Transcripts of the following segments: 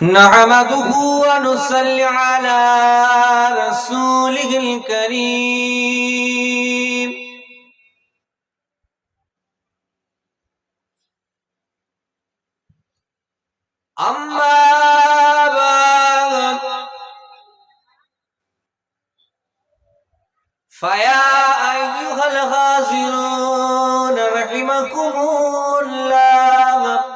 نعمده ونصلي على رسوله الكريم. أما بعد فيا أيها الغازرون رحمكم الله.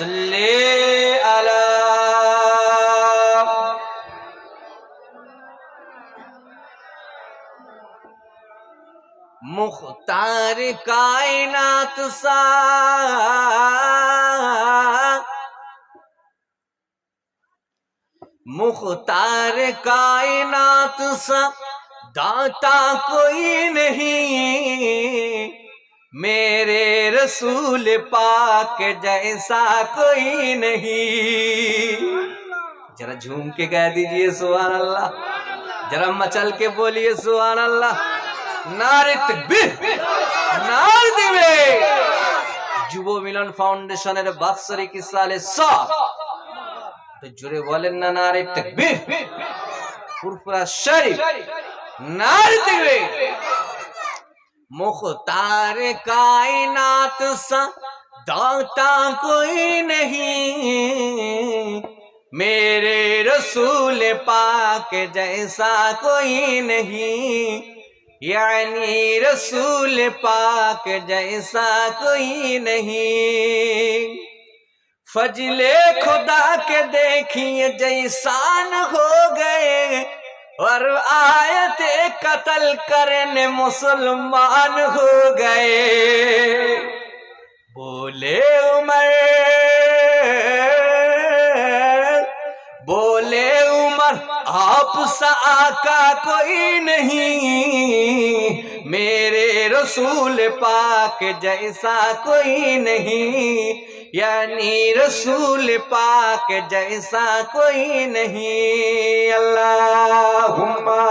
صل على مختار کائنات سا مختار کائنات سا داتا کوئی نہیں میرے رسول پاک جیسا کوئی نہیں ذرا جھوم کے کہہ دیجئے سبحان اللہ ذرا مچل کے بولیے سبحان اللہ نعرہ تکبیر نعرہ تکبیر যুব মিলন ফাউন্ডেশনের বাৎসরিক ইসালে সব জুড়ে বলেন না নারে তকবীর পুরপুরা শরীফ নারে তকবীর मुख्तार कायनात सा दाता कोई नहीं। मेरे रसूल पाक जैसा कोई नहीं। यानी रसूल पाक जैसा कोई नहीं। फजले खुदा के देखिए जैसान हो गए। اور آیت قتل کرنے مسلمان ہو گئے بولے आप सा आका कोई नहीं, मेरे रसूल पाक जैसा कोई नहीं, यानी रसूल पाक जैसा कोई नहीं। अल्लाहुम्मा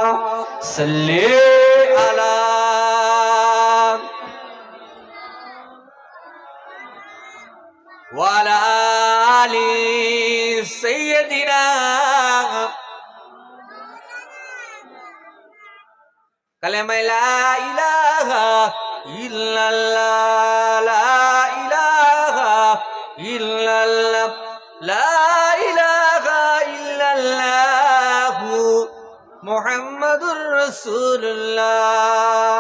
सल्ले अला वाला आली কালেমাই লা ইলাহা ইল্লাল্লাহ লা ইলাহা ইল্লাল্লাহ লা ইলাহা ইল্লাল্লাহ মুহাম্মাদুর রাসূলুল্লাহ।